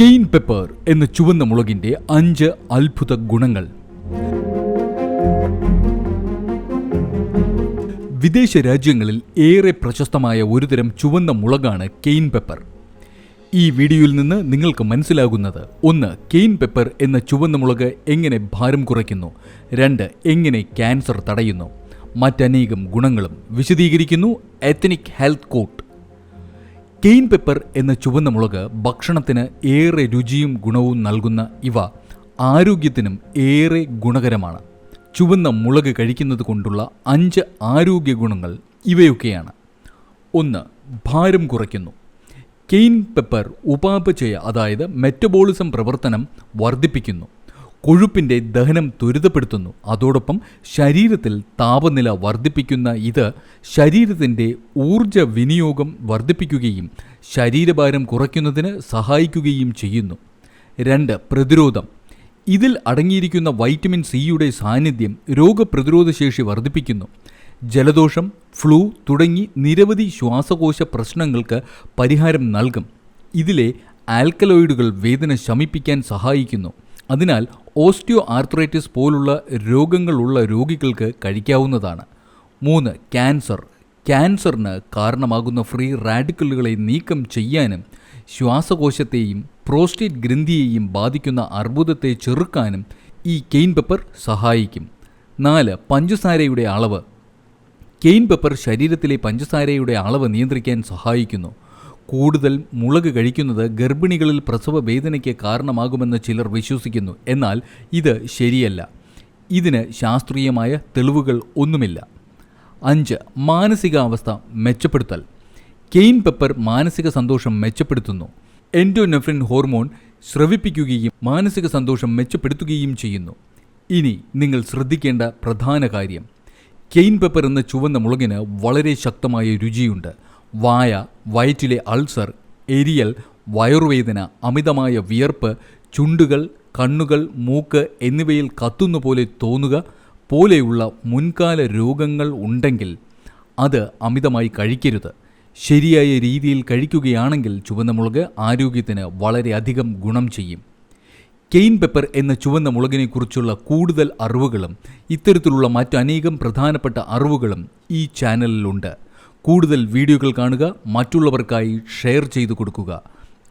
Cane pepper എന്ന ചുവന്ന മുളകിന്റെ അഞ്ച് അത്ഭുത ഗുണങ്ങൾ. വിദേശ രാജ്യങ്ങളിൽ ഏറെ പ്രശസ്തമായ ഒരുതരം ചുവന്ന മുളകാണ് കെയിൻ പെപ്പർ. ഈ വീഡിയോയിൽ നിന്ന് നിങ്ങൾക്ക് മനസ്സിലാകുന്നത് ഒന്ന് കെയിൻ പെപ്പർ എന്ന ചുവന്ന മുളക് എങ്ങനെ ഭാരം കുറയ്ക്കുന്നു? രണ്ട് എങ്ങനെ ക്യാൻസർ തടയുന്നു? മറ്റനേകം ഗുണങ്ങളും വിശദീകരിക്കുന്നു ethnic health court. Cayenne pepper എന്ന ചുവന്ന മുളക് ഭക്ഷണത്തിന് ഏറെ രുചിയും ഗുണവും നൽകുന്ന ഇവ ആരോഗ്യത്തിനും ഏറെ ഗുണകരമാണ്. ചുവന്ന മുളക് കഴിക്കുന്നത് കൊണ്ടുള്ള അഞ്ച് ആരോഗ്യ ഗുണങ്ങൾ ഇവയൊക്കെയാണ്. ഒന്ന് ഭാരം കുറയ്ക്കുന്നു. കെയിൻ പെപ്പർ ഉപാപചയ അതായത് മെറ്റബോളിസം പ്രവർത്തനം വർദ്ധിപ്പിക്കുന്നു. കൊഴുപ്പിന്റെ ദഹനം ത്വരിതപ്പെടുത്തുന്നു. അതോടൊപ്പം ശരീരത്തിൽ താപനില വർദ്ധിപ്പിക്കുന്ന ഇത് ശരീരത്തിന്റെ ഊർജ വിനിയോഗം വർദ്ധിപ്പിക്കുകയും ശരീരഭാരം കുറയ്ക്കുന്നതിന് സഹായിക്കുകയും ചെയ്യുന്നു. രണ്ട് പ്രതിരോധം. ഇതിൽ അടങ്ങിയിരിക്കുന്ന വൈറ്റമിൻ സിയുടെ സാന്നിധ്യം രോഗപ്രതിരോധ ശേഷി വർദ്ധിപ്പിക്കുന്നു. ജലദോഷം ഫ്ലൂ തുടങ്ങി നിരവധി ശ്വാസകോശ പ്രശ്നങ്ങൾക്ക് പരിഹാരം നൽകും. ഇതിലെ ആൽക്കലോയിഡുകൾ വേദന ശമിപ്പിക്കാൻ സഹായിക്കുന്നു. അതിനാൽ ഓസ്റ്റിയോ ആർത്രൈറ്റിസ് പോലുള്ള രോഗങ്ങളുള്ള രോഗികൾക്ക് കഴിക്കാവുന്നതാണ്. മൂന്ന് ക്യാൻസർ. ക്യാൻസറിന് കാരണമാകുന്ന ഫ്രീ റാഡിക്കലുകളെ നീക്കം ചെയ്യാനും ശ്വാസകോശത്തെയും പ്രോസ്റ്റേറ്റ് ഗ്രന്ഥിയെയും ബാധിക്കുന്ന അർബുദത്തെ ചെറുക്കാനും ഈ കെയിൻ പെപ്പർ സഹായിക്കും. നാല് പഞ്ചസാരയുടെ അളവ്. കെയിൻ പെപ്പർ ശരീരത്തിലെ പഞ്ചസാരയുടെ അളവ് നിയന്ത്രിക്കാൻ സഹായിക്കുന്നു. കൂടുതൽ മുളക് കഴിക്കുന്നത് ഗർഭിണികളിൽ പ്രസവ വേദനയ്ക്ക് കാരണമാകുമെന്ന് ചിലർ വിശ്വസിക്കുന്നു. എന്നാൽ ഇത് ശരിയല്ല. ഇതിന് ശാസ്ത്രീയമായ തെളിവുകൾ ഒന്നുമില്ല. അഞ്ച് മാനസികാവസ്ഥ മെച്ചപ്പെടുത്തൽ. കെയിൻ പെപ്പർ മാനസിക സന്തോഷം മെച്ചപ്പെടുത്തുന്നു. എൻഡോനെഫ്രിൻ ഹോർമോൺ ശ്രവിപ്പിക്കുകയും മാനസിക സന്തോഷം മെച്ചപ്പെടുത്തുകയും ചെയ്യുന്നു. ഇനി നിങ്ങൾ ശ്രദ്ധിക്കേണ്ട പ്രധാന കാര്യം. കെയിൻ പെപ്പർ എന്ന ചുവന്ന മുളകിന് വളരെ ശക്തമായ രുചിയുണ്ട്. വായ വയറ്റിലെ അൾസർ എരിയൽ വയറുവേദന അമിതമായ വിയർപ്പ് ചുണ്ടുകൾ കണ്ണുകൾ മൂക്ക് എന്നിവയിൽ കത്തുന്ന പോലെ തോന്നുക പോലെയുള്ള മുൻകാല രോഗങ്ങൾ ഉണ്ടെങ്കിൽ അത് അമിതമായി കഴിക്കരുത്. ശരിയായ രീതിയിൽ കഴിക്കുകയാണെങ്കിൽ ചുവന്ന മുളക് ആരോഗ്യത്തിന് വളരെയധികം ഗുണം ചെയ്യും. കെയിൻ പെപ്പർ എന്ന ചുവന്ന മുളകിനെക്കുറിച്ചുള്ള കൂടുതൽ അറിവുകളും ഇത്തരത്തിലുള്ള മറ്റനേകം പ്രധാനപ്പെട്ട അറിവുകളും ഈ ചാനലിലുണ്ട്. കൂടുതൽ വീഡിയോകൾ കാണുക മറ്റുള്ളവർക്കായി ഷെയർ ചെയ്തു കൊടുക്കുക.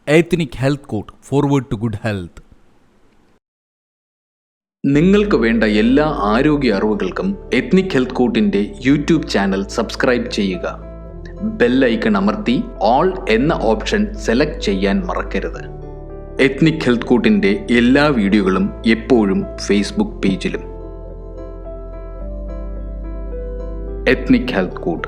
Ethnic health court forward to good health നിങ്ങൾക്ക് വേണ്ട എല്ലാ ആരോഗ്യ അറിവുകൾക്കും എത്നിക് ഹെൽത്ത് കോട്ടിന്റെ യൂട്യൂബ് ചാനൽ സബ്സ്ക്രൈബ് ചെയ്യുക. ബെൽ ഐക്കൺ അമർത്തി ഓൾ എന്ന ഓപ്ഷൻ സെലക്ട് ചെയ്യാൻ മറക്കരുത്. എത്നിക് ഹെൽത്ത് കോട്ടിന്റെ എല്ലാ വീഡിയോകളും എപ്പോഴും ഫേസ്ബുക്ക് പേജിലും ethnic health court